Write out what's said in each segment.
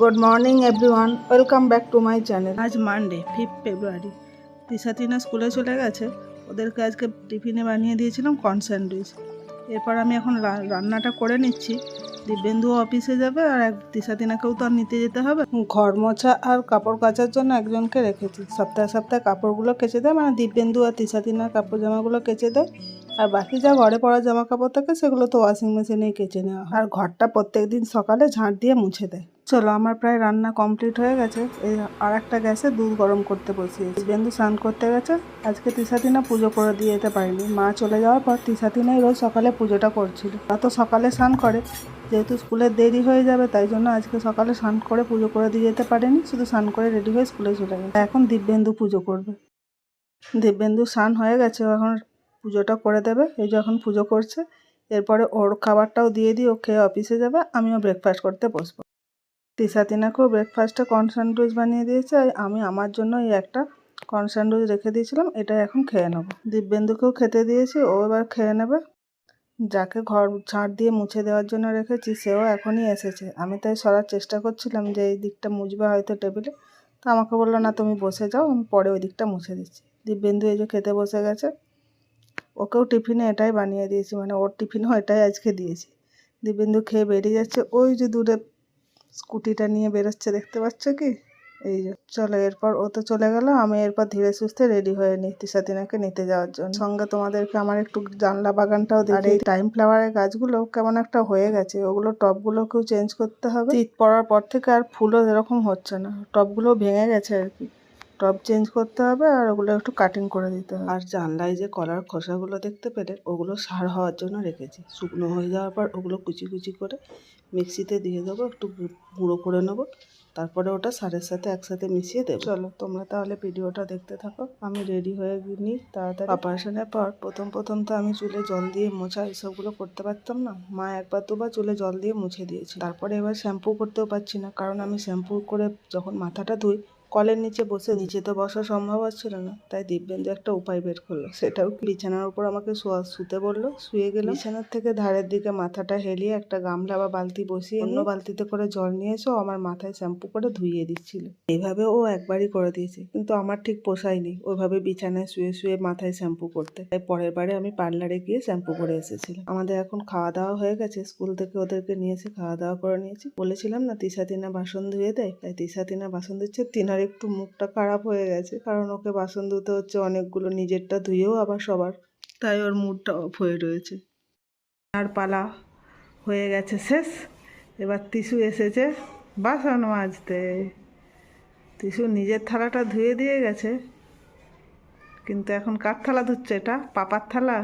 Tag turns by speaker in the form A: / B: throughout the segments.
A: Good morning everyone welcome back to my channel আজ Monday fifth February Tisha Tina স্কুলে চলে গেছে। ওদেরকে আজকে টিফিনে বানিয়ে দিয়েছিলাম কর্ন স্যান্ডউইচ এরপর আমি এখন রান্নাটা করে নিচ্ছি। দিব্যেন্দুও অফিসে যাবে আর এক তিশা তিনাকেও তো আর নিতে যেতে হবে। ঘর মোছা আর কাপড় কাচার জন্য একজনকে রেখেছি। সপ্তাহে সপ্তাহে কাপড়গুলো কেচে দেয় মানে দিব্যেন্দু আর তিশা তিনার কাপড় জামাগুলো কেচে দেয়। আর বাকি যা ঘরে পরা জামা কাপড় থাকে সেগুলো তো ওয়াশিং মেশিনেই কেচে নেওয়া আর ঘরটা প্রত্যেক দিন সকালে ঝাঁট দিয়ে মুছে দেয়। চলো, আমার প্রায় রান্না কমপ্লিট হয়ে গেছে। এই আর একটা গ্যাসে দুধ গরম করতে বসিয়েছি। বেন্দু স্নান করতে গেছে। আজকে তিসাতিনা পুজো করে দিয়ে যেতে পারিনি। মা চলে যাওয়ার পর তিসাতিনাই রোজ সকালে পুজোটা করছিল। তা তো সকালে স্নান করে। যেহেতু স্কুলের দেরি হয়ে যাবে, তাই জন্য আজকে সকালে স্নান করে পুজো করে দিয়ে যেতে পারেনি। শুধু স্নান করে রেডি হয়ে স্কুলে চলে গেছে। এখন দিব্যেন্দু পুজো করবে। দিব্যেন্দু স্নান হয়ে গেছে এখন পুজোটা করে দেবে। এই যে এখন পুজো করছে। এরপরে ওর খাবারটাও দিয়ে দিই ও খেয়ে অফিসে যাবে। আমিও ব্রেকফাস্ট করতে বসবো। তিসা তিনাকেও ব্রেকফাস্টে কর্ন স্যান্ডউইচ বানিয়ে দিয়েছে আর আমি আমার জন্য এই একটা কর্ন স্যান্ডউইচ রেখে দিয়েছিলাম এটা এখন খেয়ে নেব। দিব্যেন্দুকেও খেতে দিয়েছি, ও এবার খেয়ে নেবে। যাকে ঘর ঝাঁট দিয়ে মুছে দেওয়ার জন্য রেখেছি, সেও এখনই এসেছে। আমি তাই সরার চেষ্টা করছিলাম যে এই দিকটা মুছবে হয়তো টেবিলে। তো আমাকে বলল, না, তুমি বসে যাও, আমি পরে ওই দিকটা মুছে দিচ্ছি। দিব্যেন্দু এই যে খেতে বসে গেছে। ওকেও টিফিনে এটাই বানিয়ে দিয়েছি মানে ওর টিফিনও এটাই আজকে দিয়েছি। দিব্যেন্দু খেয়ে বেরিয়ে যাচ্ছে। ওই যে দূরে স্কুটিটা নিয়ে বেরোচ্ছে দেখতে পাচ্ছ কি? এই যে চলো এরপর ও তো চলে গেল আমি এরপর ধীরে সুস্থে রেডি হয়ে নিই তিসাদিনাকে নিতে যাওয়ার জন্য। সঙ্গে তোমাদেরকে আমার একটু জানলা বাগানটাও আর এই টাইম ফ্লাওয়ারের গাছগুলো কেমন একটা হয়ে গেছে ওগুলো টপগুলোকেও চেঞ্জ করতে হবে। শীত পড়ার পর থেকে আর ফুলও এরকম হচ্ছে না টপগুলো ভেঙে গেছে আর কি। টব চেঞ্জ করতে হবে আর ওগুলো একটু কাটিং করে দিতে হবে। আর জানলায় যে কলার খোসাগুলো দেখতে পেলে ওগুলো সার হওয়ার জন্য রেখেছি। শুকনো হয়ে যাওয়ার পর ওগুলো কুচি কুচি করে মিক্সিতে দিয়ে দেবো, একটু গুঁড়ো করে নেব। তারপরে ওটা সারের সাথে একসাথে মিশিয়ে দেবো। চলো, তোমরা তাহলে ভিডিওটা দেখতে থাকো। আমি রেডি হয়ে নিই তাড়াতাড়ি। অপারেশনের পর প্রথম প্রথম তো আমি চুলে জল দিয়ে মোছা এসবগুলো করতে পারতাম না। মা একবার দুবার চুলে জল দিয়ে মুছে দিয়েছি তারপরে এবার শ্যাম্পু করতেও পারছি না। কারণ আমি শ্যাম্পু করে যখন মাথাটা ধুই কলের নিচে বসে নিচে তো বসা সম্ভব হচ্ছিল না তাই দিব্যেন্দু একটা উপায় বের করল। সেটাও বিছানার উপর আমাকে শোয়া শুতে বলল? শুয়ে গেলে বিছানার থেকে ধারের দিকে মাথাটা হেলিয়ে একটা গামলা বা বালতি বসিয়ে অন্য বালতিতে করে জল নিয়ে এসে আমার মাথায় শ্যাম্পু করে ধুইয়ে দিচ্ছিল। এইভাবে ও একবারই করে দিয়েছে কিন্তু আমার ঠিক পোষায়নি। ওইভাবে বিছানায় শুয়ে শুয়ে মাথায় শ্যাম্পু করতে। তাই পরের বারে আমি পার্লারে গিয়ে শ্যাম্পু করে এসেছিলাম। আমাদের এখন খাওয়া দাওয়া হয়ে গেছে স্কুল থেকে ওদেরকে নিয়ে এসে খাওয়া দাওয়া করে নিয়েছি। বলেছিলাম না তিসা তিনা বাসন ধুয়ে দেয়? তাই তিসা তিনা বাসন ধুচ্ছে তিনার একটু মুখটা খারাপ হয়ে গেছে, কারণ ওকে বাসন ধুতে হচ্ছে অনেকগুলো, নিজেরটা ধুয়েও আবার সবার। তাই ওর মুডটা অফ হয়ে রয়েছে। আর পালা হয়ে গেছে শেষ। এবার তিসু এসেছে বাসন মাজতে। তিসু নিজের থালাটা ধুয়ে দিয়ে গেছে, কিন্তু এখন কার থালা ধুচ্ছে এটা? পাপার থালা?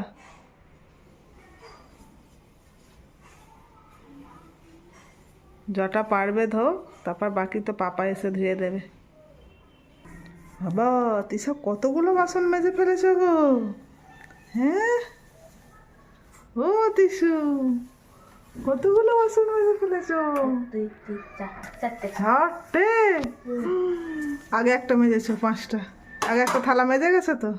A: যটা পারবে ধো, তারপর বাকি তো পাপা এসে ধুয়ে দেবে। বাবা তিসা কতগুলো বাসন মেজে ফেলেছ গো? হ্যাঁ? ও তিসু কতগুলো বাসন মেজে ফেলেছ?
B: চারটে।
A: আগে একটা মেজেছো, পাঁচটা। আগে একটা থালা মেজে গেছে তো?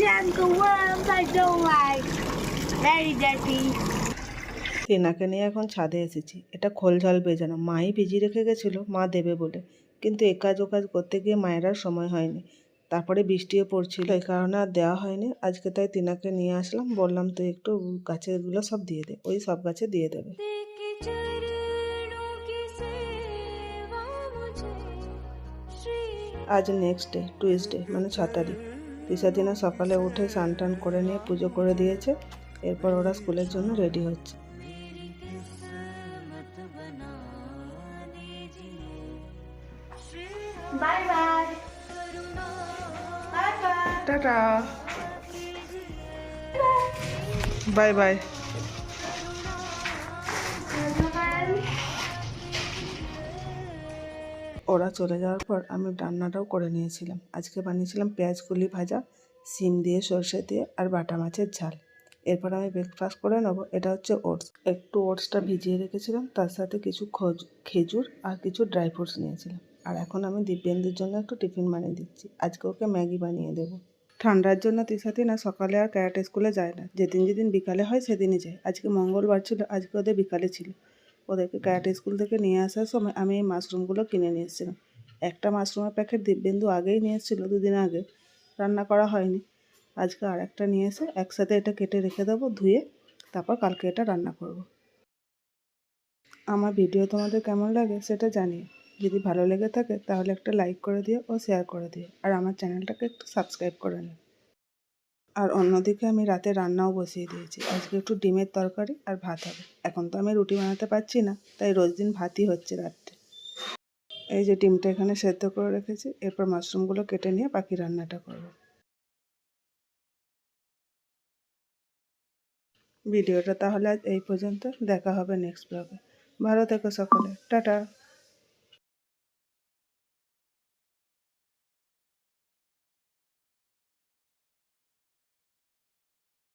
B: Jungle worms I don't like. Very dirty.
A: তেনাকে নিয়ে এখন ছাদে এসেছি। এটা খোল জল বেজানো। মাই ভিজিয়ে রেখে গেছিল মা দেবে বলে। কিন্তু এ কাজ ও কাজ করতে গিয়ে মায়ের আর সময় হয়নি। তারপরে বৃষ্টিও পড়ছিল। এই কারণে আর দেওয়া হয়নি। আজকে তাই তিনাকে নিয়ে আসলাম। বললাম তুই একটু গাছেরগুলো সব দিয়ে দে। ওই সব গাছে দিয়ে দেবে। আজ নেক্সট ডে টুইসডে মানে ছ তারিখ। তিসা দিনা সকালে উঠে স্নান টান করে নিয়ে পুজো করে দিয়েছে। এরপর ওরা স্কুলের জন্য রেডি হচ্ছে।
B: Bye bye.
A: টাটা বাই বাই ওরা চলে যাওয়ার পর আমি রান্নাটাও করে নিয়েছিলাম। আজকে বানিয়েছিলাম পেঁয়াজ কুলি ভাজা সিম দিয়ে সর্ষে দিয়ে আর বাটা মাছের ঝাল। এরপর আমি ব্রেকফাস্ট করে নেব, এটা হচ্ছে ওটস। একটু ওটসটা ভিজিয়ে রেখেছিলাম, তার সাথে কিছু খোজ খেজুর আর কিছু ড্রাই ফ্রুটস নিয়েছিলাম। আর এখন আমি দিব্যেন্দুর জন্য একটু টিফিন বানিয়ে দিচ্ছি। আজকে ওকে ম্যাগি বানিয়ে দেবো। ঠান্ডার জন্য তিসাতি না সকালে আর ক্যারাটে স্কুলে যায় না। যেদিন যেদিন বিকালে হয় সেদিনই যায়। আজকে মঙ্গলবার ছিল, আজকে ওদের বিকালে ছিল। ওদেরকে ক্যারাটে স্কুল থেকে নিয়ে আসার সময় আমি এই মাশরুমগুলো কিনে নিয়ে এসেছিলাম। একটা মাশরুমের প্যাকেট দিব্যেন্দু আগেই নিয়ে এসেছিল, দুদিন আগে। রান্না করা হয়নি। আজকে আর একটা নিয়ে এসে একসাথে এটা কেটে রেখে দেবো, ধুয়ে তারপর কালকে এটা রান্না করব। আমার ভিডিও তোমাদের কেমন লাগে সেটা জানিয়ে যদি ভালো লেগে থাকে, তাহলে একটা লাইক করে দিও ও শেয়ার করে দিও। আর আমার চ্যানেলটাকে একটু সাবস্ক্রাইব করে নিও। আর অন্যদিকে আমি রাতে রান্নাও বসিয়ে দিয়েছি। আজকে একটু ডিমের তরকারি আর ভাত হবে। এখন তো আমি রুটি বানাতে পারছি না, তাই রোজ দিন ভাতই হচ্ছে রাত্রে। এই যে ডিমটা এখানে সেদ্ধ করে রেখেছি, এরপর মাশরুমগুলো কেটে নিয়ে বাকি রান্নাটা করব। ভিডিওটা তাহলে আজ এই পর্যন্ত। দেখা হবে নেক্সট ব্লগে ভালো থেকো সকলে। টাটা।